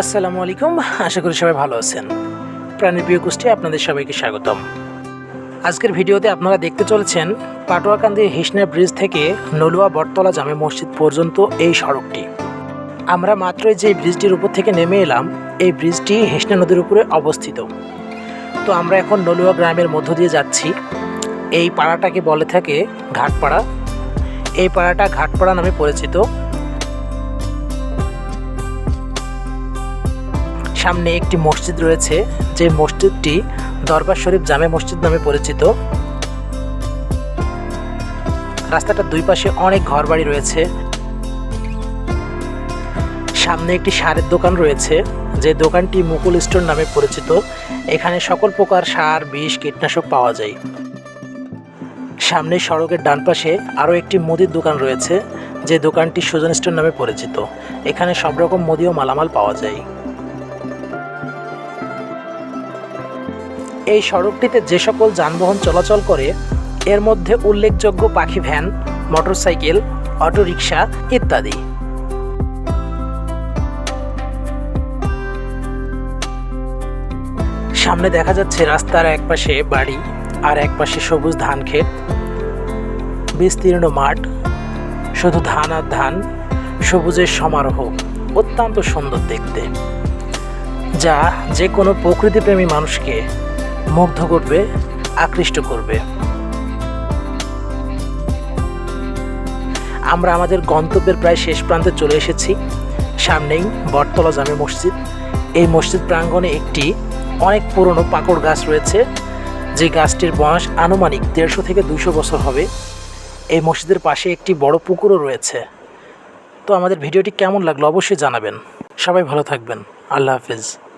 আসসালামু আলাইকুম। আশা করি সবাই ভালো আছেন। প্রাণীর প্রিয় গোষ্ঠী, আপনাদের সবাইকে স্বাগতম। আজকের ভিডিওতে আপনারা দেখতে চলেছেন পাটুয়াকান্দির হিসনা ব্রিজ থেকে নলুয়া বটতলা জামে মসজিদ পর্যন্ত এই সড়কটি। আমরা মাত্রই যে ব্রিজটির উপর থেকে নেমে এলাম, এই ব্রিজটি হিসনা নদীর উপরে অবস্থিত। তো আমরা এখন নলুয়া গ্রামের মধ্য দিয়ে যাচ্ছি। এই পাড়াটাকে বলে থাকে ঘাটপাড়া। এই পাড়াটা ঘাটপাড়া নামে পরিচিত। সামনে একটি মসজিদ রয়েছে, যে মসজিদটি দরবার শরীফ জামে মসজিদ নামে পরিচিত। রাস্তাটার দুই পাশে অনেক ঘরবাড়ি রয়েছে। সামনে একটি সারের দোকান রয়েছে, যে দোকানটি মুকুল স্টোর নামে পরিচিত। এখানে সকল প্রকার সার, বিষ, কীটনাশক পাওয়া যায়। সামনে সড়কের ডান পাশে আরও একটি মুদির দোকান রয়েছে, যে দোকানটি সুজন স্টোর নামে পরিচিত। এখানে সব রকম মুদি ও মালামাল পাওয়া যায়। এই সড়কটিতে যে সকল যানবাহন চলাচল করে, এর মধ্যে উল্লেখযোগ্য পাখি ভ্যান, মোটরসাইকেল, অটোরিকশা ইত্যাদি। সামনে দেখা যাচ্ছে রাস্তার একপাশে বাড়ি আর একপাশে সবুজ ধান ক্ষেত। বিস্তীর্ণ মাঠ, শুধু ধান আর ধান, সবুজের সমারোহ অত্যন্ত সুন্দর দেখতে। যা যে কোনো প্রকৃতিপ্রেমী মানুষকে মুগ্ধ করবে, আকৃষ্ট করবে। আমরা আমাদের গন্তব্যের প্রায় শেষ প্রান্তে চলে এসেছি। সামনেই বটতলা জামে মসজিদ। এই মসজিদ প্রাঙ্গণে একটি অনেক পুরনো পাকড় গাছ রয়েছে। যে গাছটির বয়স আনুমানিক দেড়শো থেকে দুশো বছর হবে। এই মসজিদের পাশে একটি বড় পুকুরও রয়েছে। তো আমাদের ভিডিওটি কেমন লাগল অবশ্যই জানাবেন। সবাই ভালো থাকবেন। আল্লাহ হাফিজ।